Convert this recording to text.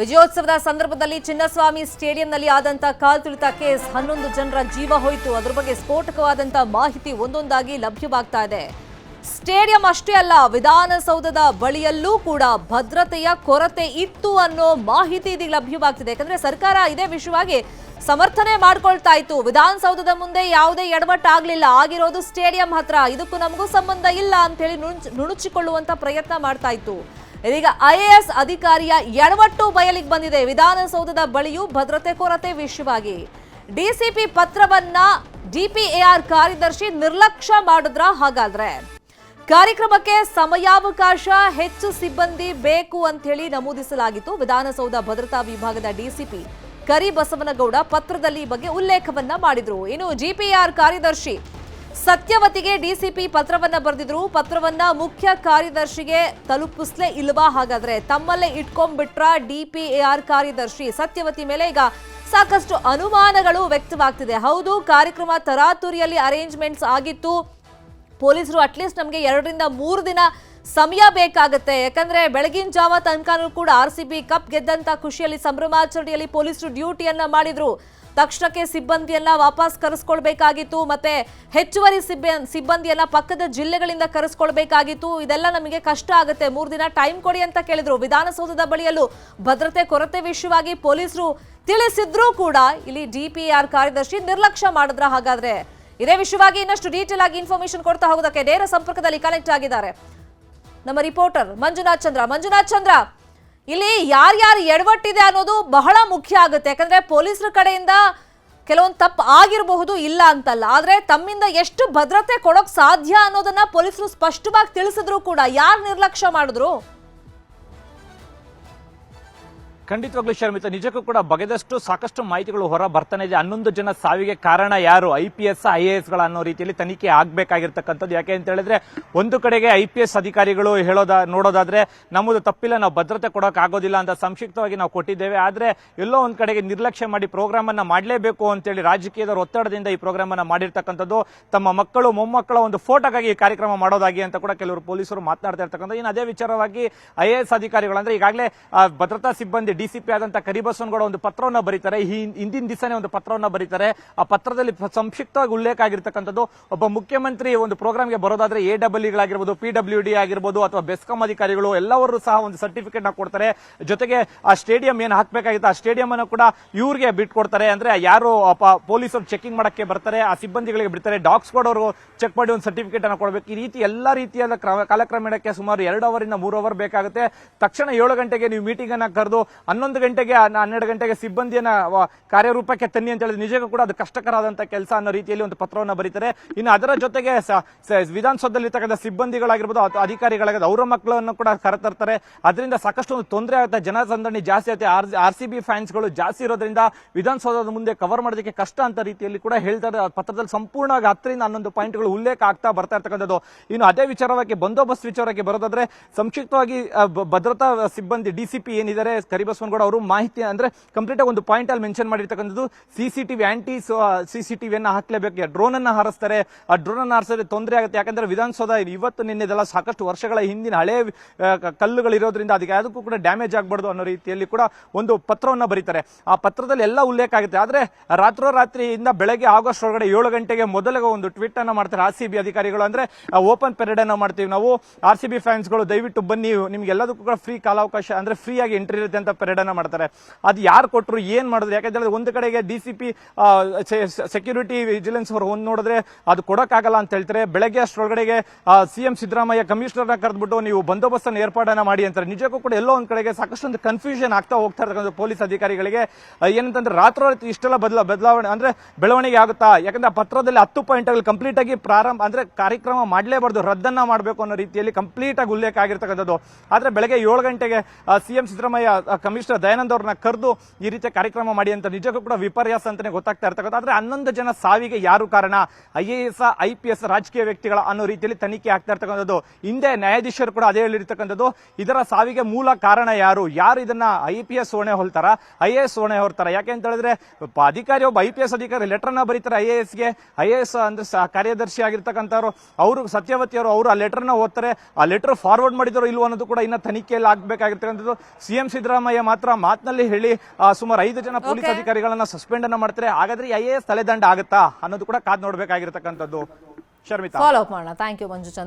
ವಿಜಯೋತ್ಸವದ ಸಂದರ್ಭದಲ್ಲಿ ಚಿನ್ನಸ್ವಾಮಿ ಸ್ಟೇಡಿಯಂನಲ್ಲಿ ಆದಂತ ಕಾಲ್ತುಳಿತ ಕೇಸ್. ಹನ್ನೊಂದು ಜನರ ಜೀವ ಹೋಯಿತು. ಅದರ ಬಗ್ಗೆ ಸ್ಫೋಟಕವಾದಂಥ ಮಾಹಿತಿ ಒಂದೊಂದಾಗಿ ಲಭ್ಯವಾಗ್ತಾ ಇದೆ. ಸ್ಟೇಡಿಯಂ ಅಷ್ಟೇ ಅಲ್ಲ, ವಿಧಾನಸೌಧದ ಬಳಿಯಲ್ಲೂ ಕೂಡ ಭದ್ರತೆಯ ಕೊರತೆ ಇತ್ತು ಅನ್ನೋ ಮಾಹಿತಿ ಇದೀಗ ಲಭ್ಯವಾಗ್ತಿದೆ. ಯಾಕಂದ್ರೆ ಸರ್ಕಾರ ಇದೇ ವಿಷಯವಾಗಿ ಸಮರ್ಥನೆ ಮಾಡ್ಕೊಳ್ತಾ ಇತ್ತು. ವಿಧಾನಸೌಧದ ಮುಂದೆ ಯಾವುದೇ ಎಡವಟ್ಟಾಗ್ಲಿಲ್ಲ ಆಗಿರೋದು ಸ್ಟೇಡಿಯಂ ಹತ್ರ. ಇದಕ್ಕೂ ನಮಗೂ ಸಂಬಂಧ ಇಲ್ಲ ಅಂತ ಹೇಳಿ ನುಣುಚಿಕೊಳ್ಳುವಂತ ಪ್ರಯತ್ನ ಮಾಡ್ತಾ ಇತ್ತು. ಇದೀಗ ಐಎಎಸ್ ಅಧಿಕಾರಿಯ ಎಡವಟ್ಟು ಬಯಲಿಗೆ ಬಂದಿದೆ. ವಿಧಾನಸೌಧದ ಬಳಿಯೂ ಭದ್ರತೆ ಕೊರತೆ ವಿಷಯವಾಗಿ ಡಿಸಿಪಿ ಪತ್ರವನ್ನ ಡಿಪಿಎಆರ್ ಕಾರ್ಯದರ್ಶಿ ನಿರ್ಲಕ್ಷ್ಯ ಮಾಡಿದ್ರ ಹಾಗಾದ್ರೆ. ಕಾರ್ಯಕ್ರಮಕ್ಕೆ ಸಮಯಾವಕಾಶ, ಹೆಚ್ಚು ಸಿಬ್ಬಂದಿ ಬೇಕು ಅಂತ ಹೇಳಿ ನಮೂದಿಸಲಾಗಿತ್ತು. ವಿಧಾನಸೌಧ ಭದ್ರತಾ ವಿಭಾಗದ ಡಿಸಿಪಿ ಕರಿಬಸವನಗೌಡ ಪತ್ರದಲ್ಲಿ ಈ ಬಗ್ಗೆ ಉಲ್ಲೇಖವನ್ನ ಮಾಡಿದ್ರು. ಇನ್ನು ಜಿಪಿಆರ್ ಕಾರ್ಯದರ್ಶಿ ಸತ್ಯವತಿಗೆ ಡಿಸಿಪಿ ಪತ್ರವನ್ನ ಬರೆದಿದ್ರು. ಪತ್ರವನ್ನ ಮುಖ್ಯ ಕಾರ್ಯದರ್ಶಿಗೆ ತಲುಪಿಸ್ಲೇ ಇಲ್ವಾ ಹಾಗಾದ್ರೆ? ತಮ್ಮಲ್ಲೇ ಇಟ್ಕೊಂಡ್ಬಿಟ್ರ ಡಿಪಿಎಆರ್ ಕಾರ್ಯದರ್ಶಿ ಸತ್ಯವತಿ ಮೇಲೆ ಈಗ ಸಾಕಷ್ಟು ಅನುಮಾನಗಳು ವ್ಯಕ್ತವಾಗ್ತಿದೆ. ಹೌದು, ಕಾರ್ಯಕ್ರಮ ತರಾತುರಿಯಲ್ಲಿ ಅರೇಂಜ್ಮೆಂಟ್ಸ್ ಆಗಿತ್ತು. ಪೊಲೀಸರು ಅಟ್ಲೀಸ್ಟ್ ನಮಗೆ ಎರಡರಿಂದ ಮೂರು ದಿನ ಸಮಯ ಬೇಕಾಗುತ್ತೆ. ಯಾಕಂದ್ರೆ ಬೆಳಗಿನ ಜಾವ ತನಕನೂ ಕೂಡ ಆರ್ ಕಪ್ ಗೆದ್ದಂತ ಖುಷಿಯಲ್ಲಿ ಸಂಭ್ರಮಾಚರಣೆಯಲ್ಲಿ ಪೊಲೀಸರು ಡ್ಯೂಟಿಯನ್ನ ಮಾಡಿದ್ರು. ತಕ್ಷಣಕ್ಕೆ ಸಿಬ್ಬಂದಿಯನ್ನ ವಾಪಸ್ ಕರೆಸ್ಕೊಳ್ಬೇಕಾಗಿತ್ತು ಮತ್ತೆ ಹೆಚ್ಚುವರಿ ಸಿಬ್ಬ, ಸಿಬ್ಬಂದಿಯನ್ನ ಪಕ್ಕದ ಜಿಲ್ಲೆಗಳಿಂದ ಕರೆಸ್ಕೊಳ್ಬೇಕಾಗಿತ್ತು. ಇದೆಲ್ಲ ನಮಗೆ ಕಷ್ಟ ಆಗುತ್ತೆ. ಮೂರು ದಿನ ಟೈಮ್ ಕೊಡಿ ಅಂತ ಕೇಳಿದ್ರು. ವಿಧಾನಸೌಧದ ಬಳಿಯಲ್ಲೂ ಭದ್ರತೆ, ಕೊರತೆ ವಿಷಯವಾಗಿ ಪೊಲೀಸರು ತಿಳಿಸಿದ್ರೂ ಕೂಡ ಇಲ್ಲಿ ಡಿಪಿಆರ್ ಕಾರ್ಯದರ್ಶಿ ನಿರ್ಲಕ್ಷ್ಯ ಮಾಡಿದ್ರ ಹಾಗಾದ್ರೆ. ಇದೇ ವಿಷಯವಾಗಿ ಇನ್ನಷ್ಟು ಡೀಟೇಲ್ ಆಗಿ ಇನ್ಫಾರ್ಮೇಶನ್ ಕೊಡ್ತಾ ಹೋಗೋದಕ್ಕೆ ನೇರ ಸಂಪರ್ಕದಲ್ಲಿ ಕನೆಕ್ಟ್ ಆಗಿದ್ದಾರೆ. ನಮ್ಮ ರಿಪೋರ್ಟರ್ ಮಂಜುನಾಥ್ ಚಂದ್ರ. ಮಂಜುನಾಥ್ ಚಂದ್ರ, ಇಲ್ಲಿ ಯಾರ್ಯಾರು ಎಡವಟ್ಟಿದೆ ಅನ್ನೋದು ಬಹಳ ಮುಖ್ಯ ಆಗುತ್ತೆ. ಯಾಕಂದ್ರೆ ಪೊಲೀಸರ ಕಡೆಯಿಂದ ಕೆಲವೊಂದು ತಪ್ಪು ಆಗಿರಬಹುದು, ಇಲ್ಲ ಅಂತಲ್ಲ. ಆದ್ರೆ ತಮ್ಮಿಂದ ಎಷ್ಟು ಭದ್ರತೆ ಕೊಡೋಕ್ ಸಾಧ್ಯ ಅನ್ನೋದನ್ನ ಪೊಲೀಸರು ಸ್ಪಷ್ಟವಾಗಿ ತಿಳಿಸಿದ್ರು ಕೂಡ ಯಾರು ನಿರ್ಲಕ್ಷ್ಯ ಮಾಡಿದ್ರು? ಖಂಡಿತವಾಗ್ಲೂ ಶರ್ಮಿತ, ನಿಜಕ್ಕೂ ಕೂಡ ಬಗೆದಷ್ಟು ಸಾಕಷ್ಟು ಮಾಹಿತಿಗಳು ಹೊರ ಬರ್ತಾನೆ ಇದೆ. ಹನ್ನೊಂದು ಜನ ಸಾವಿಗೆ ಕಾರಣ ಯಾರು? I P S I A ಗಳ ಅನ್ನೋ ರೀತಿಯಲ್ಲಿ ತನಿಖೆ ಆಗ್ಬೇಕಾಗಿರ್ತಕ್ಕಂಥದ್ದು. ಯಾಕೆ ಅಂತ ಹೇಳಿದ್ರೆ, ಒಂದು ಕಡೆಗೆ ಐ ಪಿ ಎಸ್ ಅಧಿಕಾರಿಗಳು ಹೇಳೋದ, ನೋಡೋದಾದ್ರೆ ನಮ್ಮದು ತಪ್ಪಿಲ್ಲ, ನಾವು ಭದ್ರತೆ ಕೊಡೋಕೆ ಆಗೋದಿಲ್ಲ ಅಂತ ಸಂಕ್ಷಿಪ್ತವಾಗಿ ನಾವು ಕೊಟ್ಟಿದ್ದೇವೆ. ಆದ್ರೆ ಎಲ್ಲೋ ಒಂದ್ ಕಡೆಗೆ ನಿರ್ಲಕ್ಷ್ಯ ಮಾಡಿ ಪ್ರೋಗ್ರಾಮ್ ಅನ್ನ ಮಾಡಲೇಬೇಕು ಅಂತೇಳಿ ರಾಜಕೀಯದ ಒತ್ತಡದಿಂದ ಈ ಪ್ರೋಗ್ರಾಮ್ ಅನ್ನ ಮಾಡಿರ್ತಕ್ಕಂಥದ್ದು, ತಮ್ಮ ಮಕ್ಕಳು, ಮೊಮ್ಮಕ್ಕಳ ಒಂದು ಫೋಟೋಗಾಗಿ ಈ ಕಾರ್ಯಕ್ರಮ ಮಾಡೋದಾಗಿ ಅಂತ ಕೂಡ ಕೆಲವರು ಪೊಲೀಸರು ಮಾತನಾಡ್ತಾ ಇರ್ತಕ್ಕಂಥ ಇನ್ನು ಅದೇ ವಿಚಾರವಾಗಿ ಐ ಎ ಎಸ್ ಅಧಿಕಾರಿಗಳು ಅಂದ್ರೆ ಈಗಾಗಲೇ ಭದ್ರತಾ ಸಿಬ್ಬಂದಿ ಡಿಸಿಪಿ ಆದಂತ ಕರಿಬಸವನಗೌಡ ಒಂದು ಪತ್ರವನ್ನ ಬರೀತಾರೆ. ಹಿಂದಿನ ದಿವಸನೇ ಒಂದು ಪತ್ರವನ್ನ ಬರೀತಾರೆ. ಆ ಪತ್ರದಲ್ಲಿ ಸಂಕ್ಷಿಪ್ತವಾಗಿ ಉಲ್ಲೇಖ ಆಗಿರ್ತಕ್ಕಂಥದ್ದು, ಒಬ್ಬ ಮುಖ್ಯಮಂತ್ರಿ ಒಂದು ಪ್ರೋಗ್ರಾಮ್ಗೆ ಬರೋದಾದ್ರೆ ಎ ಡಬ್ಲ್ಯೂಗಳಾಗಿರ್ಬೋದು ಪಿ ಡಬ್ಲ್ಯೂ ಡಿ ಆಗಿರ್ಬೋದು, ಅಥವಾ ಬೆಸ್ಕಾಂ ಅಧಿಕಾರಿಗಳು ಎಲ್ಲವರು ಸಹ ಒಂದು ಸರ್ಟಿಫಿಕೇಟ್ನ ಕೊಡ್ತಾರೆ. ಜೊತೆಗೆ ಆ ಸ್ಟೇಡಿಯಂ ಏನು ಹಾಕಬೇಕಾಗಿತ್ತು, ಆ ಸ್ಟೇಡಿಯಂ ಅನ್ನು ಕೂಡ ಇವ್ರಿಗೆ ಬಿಟ್ಕೊಡ್ತಾರೆ ಅಂದ್ರೆ ಯಾರು ಪೊಲೀಸರು ಚೆಕಿಂಗ್ ಮಾಡಕ್ಕೆ ಬರ್ತಾರೆ, ಆ ಸಿಬ್ಬಂದಿಗಳಿಗೆ ಬಿಡ್ತಾರೆ. ಡಾಗ್ಸ್ ಅವರು ಚೆಕ್ ಮಾಡಿ ಒಂದು ಸರ್ಟಿಫಿಕೇಟ್ ಅನ್ನು ಕೊಡಬೇಕು. ಈ ರೀತಿ ಎಲ್ಲಾ ರೀತಿಯಾದ ಕ್ರಮ- ಕಾಲಕ್ರಮೇಣಕ್ಕೆ ಸುಮಾರು ಎರಡು ಅವರಿಂದ ಮೂರು ಅವರ್ ಬೇಕಾಗುತ್ತೆ. ತಕ್ಷಣ ಏಳು ಗಂಟೆಗೆ ನೀವು ಮೀಟಿಂಗ್ ಅನ್ನ ಕರೆದು ಹನ್ನೊಂದು ಗಂಟೆಗೆ ಹನ್ನ- ಹನ್ನೆರಡು ಗಂಟೆಗೆ ಸಿಬ್ಬಂದಿಯನ್ನ ಕಾರ್ಯರೂಪಕ್ಕೆ ತನ್ನಿ ಅಂತ ಹೇಳಿದ್ರೆ ನಿಜಕ್ಕೂ ಕೂಡ ಅದು ಕಷ್ಟಕರವಾದಂತ ಕೆಲಸ ಅನ್ನೋ ರೀತಿಯಲ್ಲಿ ಒಂದು ಪತ್ರವನ್ನು ಬರೀತಾರೆ. ಇನ್ನು ಅದರ ಜೊತೆಗೆ ಸ- ಸ- ವಿಧಾನಸೌಧದಲ್ಲಿ ಇರ್ತಕ್ಕಂಥ ಸಿಬ್ಬಂದಿಗಳಾಗಿರ್ಬೋದು ಅಧಿಕಾರಿಗಳಾಗಿರ್ಬೋದು, ಅವರ ಮಕ್ಕಳನ್ನು ಕೂಡ ಕರೆತರ್ತಾರೆ ಅದರಿಂದ ಸಾಕಷ್ಟು ಒಂದು ತೊಂದರೆ ಆಗುತ್ತೆ. ಜನಸಂದಣಿ ಜಾಸ್ತಿ ಆಗುತ್ತೆ. ಆರ್ ಸಿ ಬಿ ಫ್ಯಾನ್ಸ್ಗಳು ಜಾಸ್ತಿ ಇರೋದ್ರಿಂದ ವಿಧಾನಸೌಧದ ಮುಂದೆ ಕವರ್ ಮಾಡೋದಕ್ಕೆ ಕಷ್ಟ ಅಂತ ರೀತಿಯಲ್ಲಿ ಕೂಡ ಹೇಳ್ತಾರೆ. ಪತ್ರದಲ್ಲಿ ಸಂಪೂರ್ಣವಾಗಿ ಹತ್ತರಿಂದ ಹನ್ನೊಂದು ಪಾಯಿಂಟ್ಗಳು ಉಲ್ಲೇಖ ಆಗ್ತಾ ಬರ್ತಾ ಇರ್ತಕ್ಕಂಥದ್ದು. ಇನ್ನು ಅದೇ ವಿಚಾರವಾಗಿ, ಬಂದೋಬಸ್ತ್ ವಿಚಾರಕ್ಕೆ ಬರೋದಾದ್ರೆ, ಸಂಕ್ಷಿಪ್ತವಾಗಿ ಭದ್ರತಾ ಸಿಬ್ಬಂದಿ ಡಿಸಿಪಿ ಏನಿದ್ದಾರೆ ಕರಿಬಸವನಗೌಡ ಅವರು ಮಾಹಿತಿ ಅಂದ್ರೆ ಕಂಪ್ಲೀಟ್ ಆಗಿ ಒಂದು ಪಾಯಿಂಟ್ ಅಲ್ಲಿ ಮೆನ್ಷನ್ ಮಾಡಿರ್ತಕ್ಕಂಥದ್ದು ಸಿಸಿಟಿವಿ ಆಂಟಿ ಸಿಸಿಟಿವಿಯನ್ನ ಹಾಕ್ಲೇಬೇಕು. ಡ್ರೋನ್ ಅನ್ನ ಹಾರಿಸ್ತಾರೆ. ಆ ಡ್ರೋನ್ ಅನ್ನ ಹಾರಿಸಿದ್ರೆ ತೊಂದರೆ ಆಗುತ್ತೆ. ಯಾಕಂದ್ರೆ ವಿಧಾನಸೌಧ ಇವತ್ತು ನಿನ್ನೆದೆಲ್ಲ ಸಾಕಷ್ಟು ವರ್ಷಗಳ ಹಿಂದಿನ ಹಳೆ ಆ, ಕಲ್ಲುಗಳು ಇರೋದ್ರಿಂದ ಅದಕ್ಕೆ ಅದಕ್ಕೂ ಕೂಡ ಡ್ಯಾಮೇಜ್ ಆಗಬಾರ್ದು ಅನ್ನೋ ರೀತಿಯಲ್ಲಿ ಕೂಡ ಒಂದು ಪತ್ರವನ್ನ ಬರೀತಾರೆ. ಆ ಪತ್ರದಲ್ಲಿ ಎಲ್ಲ ಉಲ್ಲೇಖ ಆಗುತ್ತೆ. ಆದ್ರೆ ರಾತ್ರೋರಾತ್ರಿಯಿಂದ ಬೆಳಗ್ಗೆ ಆಗಸ್ಟ್ ಒಳಗಡೆ ಏಳು ಗಂಟೆಗೆ ಮೊದಲಿಗೆ ಒಂದು ಟ್ವೀಟ್ ಅನ್ನು ಮಾಡ್ತಾರೆ ಆರ್ ಸಿ ಅಧಿಕಾರಿಗಳು. ಅಂದ್ರೆ ಓಪನ್ ಪೆರೇಡ್ ಅನ್ನು ಮಾಡ್ತೀವಿ ನಾವು. ಆರ್ ಸಿ ಬಿ ಫ್ಯಾನ್ಸ್ಗಳು ದಯವಿಟ್ಟು ಬನ್ನಿ. ನಿಮ್ಗೆ ಎಲ್ಲದಕ್ಕೂ ಕೂಡ ಫ್ರೀ ಕಾಲಾವಕಾಶ ಅಂದ್ರೆ ಫ್ರೀ ಆಗಿ ಎಂಟ್ರಿ ಇರುತ್ತೆ ಅಂತ ಪೆರೇಡ್ ಅನ್ನ ಮಾಡ್ತಾರೆ. ಅದು ಯಾರು ಕೊಟ್ಟರು ಏನ್ ಮಾಡಿದ್ರು ಯಾಕಂದ್ರೆ ಒಂದು ಕಡೆಗೆ D C P security vigilance ಅವರು ಒಂದು ನೋಡಿದ್ರೆ ಅದು ಕೊಡಕ್ಕಾಗಲ್ಲ ಅಂತ ಹೇಳ್ತಾರೆ. ಬೆಳಗ್ಗೆ ಅಷ್ಟರೊಳಗಡೆಗೆ ಸಿಎಂ ಸಿದ್ದರಾಮಯ್ಯ ಕಮಿಷನರ್ನ ಕರೆದ್ಬಿಟ್ಟು ನೀವು ಬಂದೋಬಸ್ತ್ ಅನ್ನು ಏರ್ಪಾಡನ್ನ ಮಾಡಿ ಅಂತಾರೆ. ನಿಜಕ್ಕೂ ಕೂಡ ಎಲ್ಲೋ ಒಂದ್ ಕಡೆಗೆ ಸಾಕಷ್ಟೊಂದು ಕನ್ಫ್ಯೂಷನ್ ಆಗ್ತಾ ಹೋಗ್ತಾ ಇರ್ತಕ್ಕಂಥ ಪೊಲೀಸ್ ಅಧಿಕಾರಿಗಳಿಗೆ. ಏನಂತಂದ್ರೆ ರಾತ್ರೋರಾತ್ರಿ ಇಷ್ಟೆಲ್ಲ ಬದಲ ಬದಲಾವಣೆ ಅಂದ್ರೆ ಬೆಳವಣಿಗೆ ಆಗುತ್ತಾ? ಯಾಕಂದ್ರೆ ಪತ್ರದಲ್ಲಿ ಹತ್ತು ಪಾಯಿಂಟ್ಗಳು ಕಂಪ್ಲೀಟ್ ಆಗಿ ಪ್ರಾರಂಭ ಅಂದ್ರೆ ಕಾರ್ಯಕ್ರಮ ಮಾಡಲೇಬಾರ್ದು ರದ್ದನ್ನ ಮಾಡಬೇಕು ಅನ್ನೋ ರೀತಿಯಲ್ಲಿ ಕಂಪ್ಲೀಟ್ ಆಗಿ ಉಲ್ಲೇಖ ಆಗಿರ್ತಕ್ಕಂಥದ್ದು. ಆದ್ರೆ ಬೆಳಗ್ಗೆ ಏಳು ಗಂಟೆಗೆ ಸಿಎಂ ಸಿದ್ದರಾಮಯ್ಯ ಆ, ಕಮಿಷನರ್ ದಯಾನಂದ್ ಅವ್ರನ್ನ ಕರೆದು ಈ ರೀತಿಯ ಕಾರ್ಯಕ್ರಮ ಮಾಡಿ ಅಂತ ನಿಜಕ್ಕೂ ಕೂಡ ವಿಪರ್ಯಾಸ ಅಂತಾನೆ ಗೊತ್ತಾಗ್ತಾ ಇರ್ತಕ್ಕಂಥ ಆದ್ರೆ ಹನ್ನೊಂದು ಜನ ಸಾವಿಗೆ ಯಾರು ಕಾರಣ? I A S, I P S ರಾಜಕೀಯ ವ್ಯಕ್ತಿಗಳ ಅನ್ನೋ ರೀತಿಯಲ್ಲಿ ತನಿಖೆ ಆಗ್ತಾ ಇರ್ತಕ್ಕಂಥದ್ದು. ಹಿಂದೆ ನ್ಯಾಯಾಧೀಶರು ಕೂಡ ಅದೇ ಹೇಳಿರ್ತಕ್ಕಂಥದ್ದು. ಇದರ ಸಾವಿಗೆ ಮೂಲ ಕಾರಣ ಯಾರು? ಯಾರು ಇದನ್ನ ಐ ಪಿ ಎಸ್ ಹೊಣೆ ಹೊಲ್ತಾರ? ಐ ಎ ಎಸ್ ಹೊಣೆ ಹೊರ್ತಾರ ಯಾಕೆ ಅಂತ ಹೇಳಿದ್ರೆ ಅಧಿಕಾರಿ, ಒಬ್ಬ ಐ ಪಿ ಎಸ್ ಅಧಿಕಾರಿ ಲೆಟರ್ನ ಬರೀತಾರೆ ಐ ಎ ಎಸ್ಗೆ ಐ ಎ ಎಸ್ ಅಂದ್ರೆ ಕಾರ್ಯದರ್ಶಿ ಆಗಿರ್ತಕ್ಕಂಥವ್ರು. ಅವರು ಸತ್ಯವತಿ ಅವರು ಆ ಲೆಟರ್ನ ಓದ್ತಾರೆ. ಆ ಲೆಟರ್ ಫಾರ್ವರ್ಡ್ ಮಾಡಿದ್ರು ಇಲ್ವೋ ಅನ್ನೋದು ಕೂಡ ಇನ್ನ ತನಿಖೆಯಲ್ಲಿ ಆಗ್ಬೇಕಾಗಿರ್ತಕ್ಕಂಥದ್ದು. ಸಿಎಂ ಸಿದ್ದರಾಮಯ್ಯ ಮಾತ್ರ ಮಾತಿನಲ್ಲಿ ಹೇಳಿ ಸುಮಾರು ಐದು ಜನ ಪೊಲೀಸ್. ಅಧಿಕಾರಿಗಳನ್ನ ಸಸ್ಪೆಂಡ್ ಅನ್ನ ಮಾಡ್ತಾರೆ. ಹಾಗಾದ್ರೆ ಐ ಎ ಎಸ್ ತಲೆದಂಡ ಆಗುತ್ತಾ ಅನ್ನೋದು ಕೂಡ ಕಾದ್ ನೋಡ್ಬೇಕಾಗಿರ್ತಕ್ಕಂಥದ್ದು. ಶರ್ಮಿತಾ. ಫಾಲೋ ಅಪ್ ಮಾಡೋಣ. Thank you Manju Chandra